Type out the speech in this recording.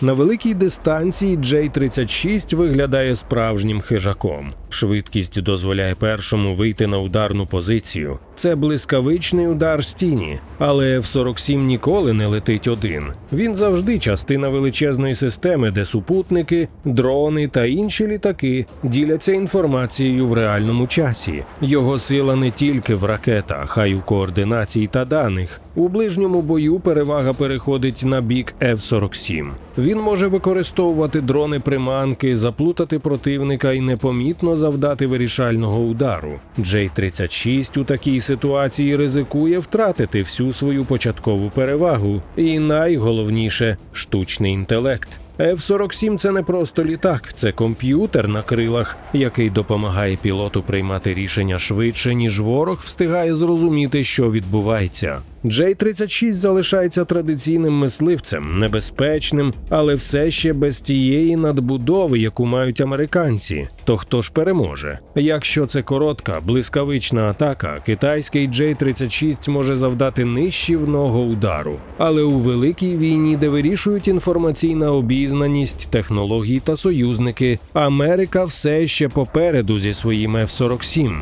На великій дистанції J-36 виглядає справжнім хижаком. Швидкість дозволяє першому вийти на ударну позицію. Це блискавичний удар з тіні, але F-47 ніколи не летить один. Він завжди частина величезної системи, де супутники, дрони та інші літаки діляться інформацією в реальному часі. Його сила не тільки в ракетах, а й у координації та даних. У ближньому бою перевага переходить на бік F-47. Він може використовувати дрони приманки, заплутати противника і непомітно завдати вирішального удару. J-36 у такій ситуації ризикує втратити всю свою початкову перевагу. І найголовніше штучний інтелект. F-47 – це не просто літак, це комп'ютер на крилах, який допомагає пілоту приймати рішення швидше, ніж ворог встигає зрозуміти, що відбувається. J-36 залишається традиційним мисливцем, небезпечним, але все ще без тієї надбудови, яку мають американці. То хто ж переможе? Якщо це коротка, блискавична атака, китайський J-36 може завдати нищівного удару. Але у великій війні, де вирішують інформаційна обізнаність, технології та союзники, Америка все ще попереду зі своїм F-47.